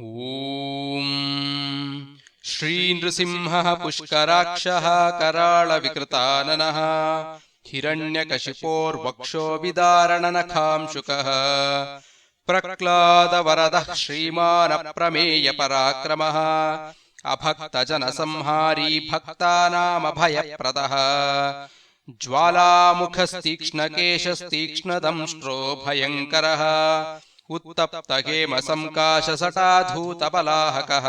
ॐ श्रीनृसिंहः पुष्कराक्षः कराळविकृताननः हिरण्यकशिपोर्वक्षो विदारणनखांशुकः प्रक्लादवरदः श्रीमानप्रमेयपराक्रमः अभक्तजनसंहारी भक्तानामभयप्रदः ज्वालामुखस्तीक्ष्णकेशस्तीक्ष्णदंष्ट्रो भयङ्करः उत्तप्तहेमसङ्काशसटाधूतबलाहकः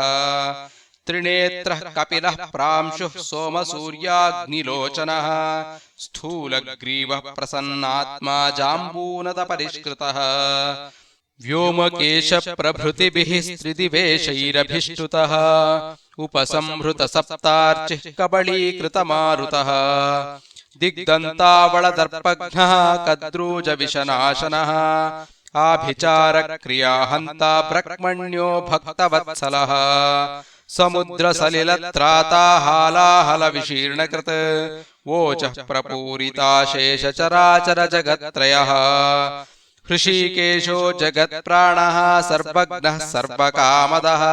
त्रिनेत्रः कपिलः प्रांशुः सोमसूर्याग्निलोचनः। स्थूलग्रीवः प्रसन्नात्मा जाम्बूनदपरिष्कृतः व्योमकेशप्रभृतिभिः स्त्रिदिवेशैरभिष्टुतः। उपसंहृतसप्तार्चिः कबलीकृतमारुतः दिग्दन्तावळदर्पघ्नः कद्रूजविशनाशनः आभिचारक्रियाहन्ता ब्रह्मण्यो भक्तवत्सलः। समुद्रसलिलत्राताहालाहलविशीर्णकृत्। वोचः प्रपूरिताशेषचराचरजगत्त्रयः हृषीकेशो जगत्प्राणः सर्वज्ञः सर्वकामदः।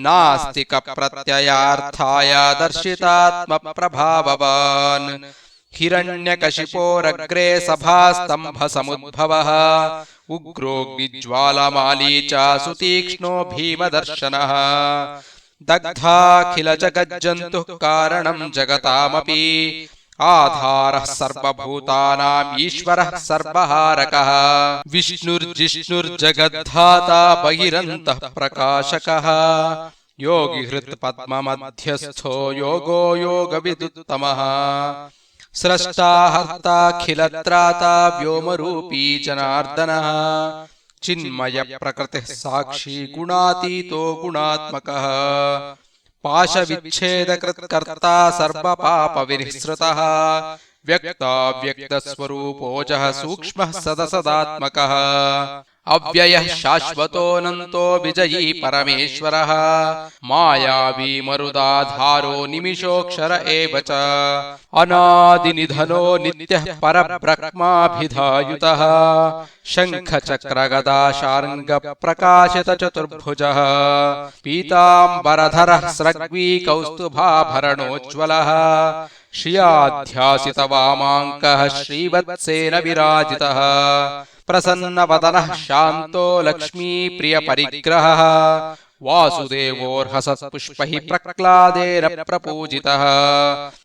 नास्तिकप्रत्ययार्थाय दर्शितात्मप्रभाववान्। हिरण्यकशिपोरग्रे सभास्तम्भसमुद्भवः उग्रोऽग्निज्वालमाली च सुतीक्ष्णो भीमदर्शनः। दग्धाखिलजगज्जन्तुः कारणम् जगतामपि। आधारः सर्वभूतानाम् ईश्वरः सर्वहारकः। विष्णुर्जिष्णुर्जगद्धाता बहिरन्तः प्रकाशकः। योगिहृत्पद्ममध्यस्थो योगो योगविदुत्तमः स्रष्टाहर्ताखिलत्राता व्योमरूपी जनार्दनः। चिन्मयप्रकृतिः साक्षी गुणातीतो गुणात्मकः। पाशविच्छेदकृत्कर्ता सर्वपापविनिःसृतः। व्यक्ताव्यक्तस्वरूपोजः सूक्ष्मः सदसदात्मकः अव्ययः शाश्वतोऽनन्तो विजयी परमेश्वरः। मायावी मरुदाधारो निमिषोऽक्षर एव च। अनादिनिधनो नित्यः परब्रह्माभिधायुतः। शङ्खचक्रगदाशार्ङ्गप्रकाशितचतुर्भुजः पीताम्बरधरः स्रग्वी कौस्तुभाभरणोज्ज्वलः श्रियाध्यासितवामाङ्कः श्रीवत्सेन विराजितः प्रसन्नवदनः शान्तो लक्ष्मीप्रियपरिग्रहः वासुदेवोर्हसत्पुष्पैः प्रक्लादेन प्रपूजितः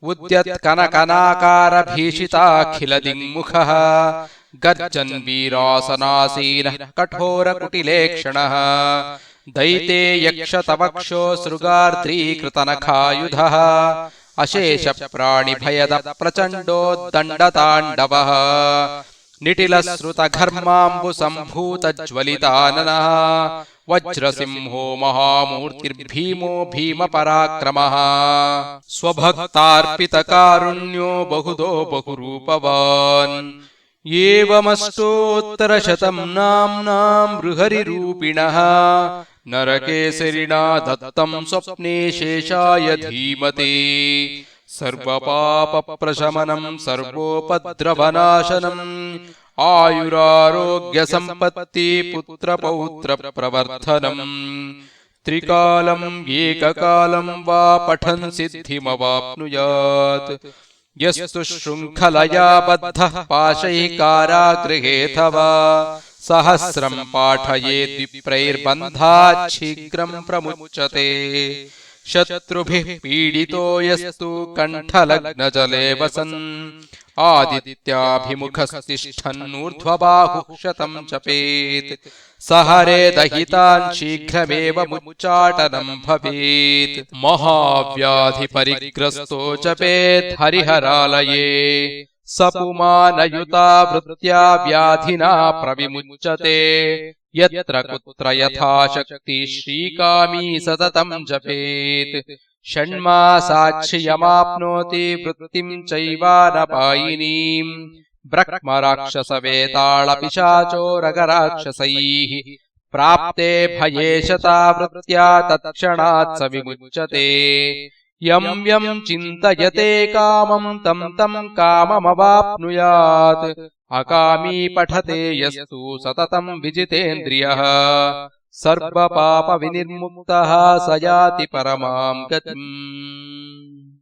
उद्यत्कनकनाकारभीषिताखिलदिङ्मुखः। गर्जन् वीरासनासीनः कठोरकुटिलेक्षणः। दैते यक्षतवक्षो सृगार्द्रीकृतनखायुधः। अशेषप्राणिभयद प्रचण्डोद्दण्डताण्डवः निटिलश्रुतघर्माम्बुसम्भूतज्वलिताननः वज्रसिंहो महामूर्तिर्भीमो भीमपराक्रमः। स्वभक्तार्पितकारुण्यो बहुदो बहुरूपवान्। एवमष्टोत्तरशतम् नाम्नाम् बृहरिरूपिणः। नरकेसरिणा दत्तम् स्वप्ने शेषाय धीमते सर्वपापप्रशमनम् सर्वोपद्रवनाशनम् आयुरारोग्यसम्पत्ति पुत्रपौत्रप्रवर्धनम् त्रिकालम् एककालम् वा पठन् सिद्धिमवाप्नुयात् यस्तु शृङ्खलया बद्धः पाशैः कारागृहेऽथवा सहस्रम् पाठयेद्विप्रैर्बन्धात् शीघ्रम् प्रमुच्यते शत्रुभिः पीडितो यस्तु कण्ठलग्नजले वसन्। आदित्याभिमुखस्तिष्ठन्नूर्ध्वबाहुः शतम् जपेत् सहरेदहितान् शीघ्रमेव मुच्चाटनम् भवेत्। महाव्याधिपरिग्रस्तो जपेत् हरिहरालये स पुमानयुता वृत्त्या व्याधिना प्रविमुच्यते। यत्र कुत्र यथाशक्ति श्रीकामी सततम् जपेत्। षण्मासाक्ष्यमाप्नोति वृत्तिम् चैवानपायिनीम् ब्रह्मराक्षसवेताळपिशाचोरगराक्षसैः प्राप्ते भये शतावृत्त्या तत्क्षणात् स विमुच्यते यम् यम् चिन्तयते कामम् तम् तम् काममवाप्नुयात्। अकामी पठते यस्तु सततम् विजितेन्द्रियः। सर्वपापविनिर्मुक्तः स याति परमाम् गतिम्